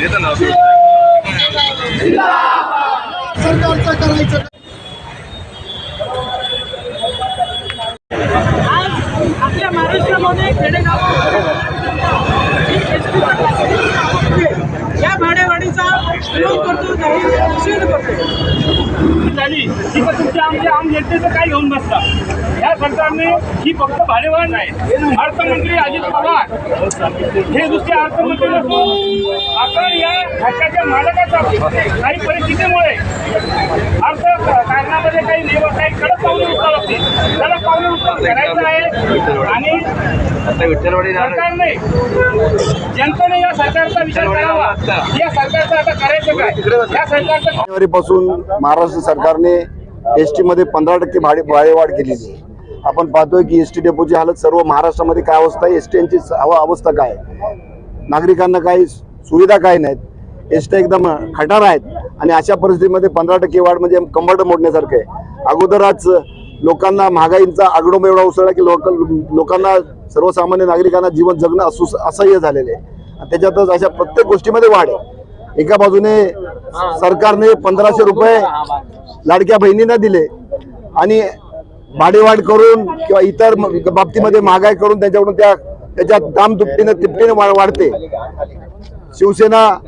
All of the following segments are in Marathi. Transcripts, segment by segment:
येतं नाव सरकारचं करायचं आज आपल्या महाराष्ट्रामध्ये खेडेगाव या भाडेवाडीचा विरोध करतो जाहीर करतो झाली की तुमच्या आमच्या आम जनतेचं काय घेऊन बसता या सरकारने ही फक्त भाडेवाढ नाही अर्थमंत्री अजित पवार. हे दुसरे अर्थमंत्री नसून आपण या घटकाच्या मालकाचा काही परिस्थितीमुळे अर्थ कारणामध्ये काही निव काही कडक पावले उचलावं लागतील त्याला पावले करायचं आहे आणि सरकारने जनतेने या सरकारचा विचार करावा. या सरकारचं आता करायचं काय? या सरकारचं जानेवारीपासून महाराष्ट्र सरकारने एसमध्ये पंधरा टक्के भाडे भाडेवाढ केलेली आहे. आपण पाहतोय की एस टी डेपोची हालत सर्व महाराष्ट्रामध्ये काय अवस्था आहे? एस टीची अवस्था काय आहे? नागरिकांना काही सुविधा काय नाहीत? एस टी एकदम खटार आहेत आणि अशा परिस्थितीमध्ये पंधरा टक्के वाढ म्हणजे कंबरडं मोडण्यासारखं आहे. अगोदरच लोकांना महागाईंचा आगडोंब एवढा उसळला की लोक लोकांना सर्वसामान्य नागरिकांना जीवन जगणं असू असह्य झालेलं आहे. त्याच्यातच अशा प्रत्येक गोष्टीमध्ये वाढ आहे. एका बाजूने सरकारने पंधराशे रुपये लाडक्या बहिणींना दिले आणि भाडेवाढ करून किंवा इतर बाबतीमध्ये महागाई करून त्यांच्याकडून त्या त्याच्या दाम दुपटीनं तिपटीनं वा- वाढते. शिवसेना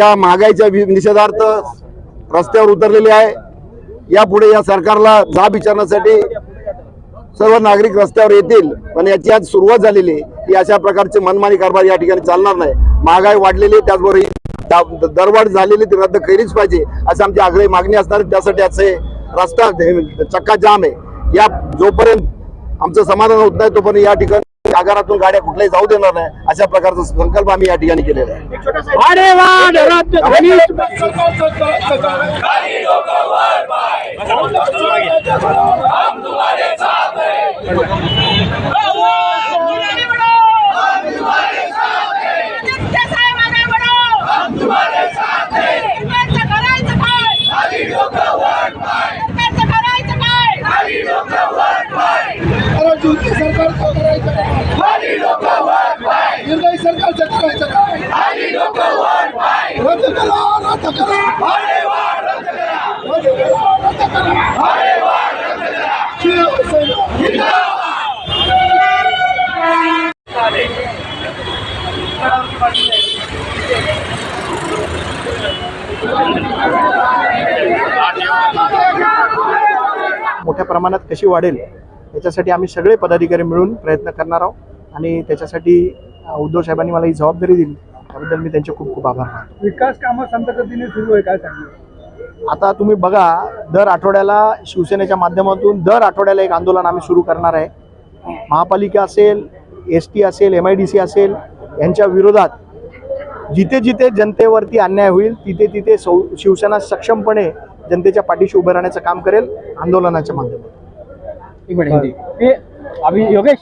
या महागाईच्या वि- निषेधार्थ रस्त्यावर उतरलेली आहे. यापुढे या सरकारला जाब विचारण्यासाठी सर्व नागरिक रस्त्यावर येतील. पण याची आज सुरुवात झालेली आहे. की अशा प्रकारचे मनमानी कारभार या ठिकाणी चालणार नाही. महागाई वाढलेली आहे, त्याचबरोबर दरवाढ झालेली ती रद्द केलीच पाहिजे असं आमची आग्रही मागणी असणार. त्यासाठी असे रस्ता चक्का जाम आहे. या जोपर्यंत आमचं समाधान होत नाही तोपर्यंत या ठिकाणी आगारातून गाड्या कुठल्याही जाऊ देणार नाही अशा प्रकारचा संकल्प आम्ही या ठिकाणी केलेला आहे भाडेवाढ राजधानी कारण युती सरकारचं करायचं काय काय रद्द करा रद्द करा रद्द करा रद्द करा मोठ्या प्रमाणात कशी वाढेल याच्यासाठी आम्ही सगळे पदाधिकारी मिळून प्रयत्न करणार आहोत. आणि त्याच्यासाठी उद्धव साहेबांनी मला ही जबाबदारी दिली. त्याबद्दल मी त्यांचे खूप खूप आभार मानतो. विकास कामं संत गतीने सुरू आहे काय सांगितलं आता तुम्ही बघा दर आठवड्याला शिवसेनेच्या माध्यमातून दर आठवड्याला एक आंदोलन आम्ही सुरू करणार आहे. महापालिका असेल एस टी असेल एम आय डी सी असेल यांच्या विरोधात जिथे जिथे जनतेवरती अन्याय होईल तिथे तिथे सौ शिवसेना सक्षमपणे जनतेच्या पाठीशी उभं राहण्याचं काम करेल आंदोलनाच्या माध्यमातून. एक मिनिट योगेश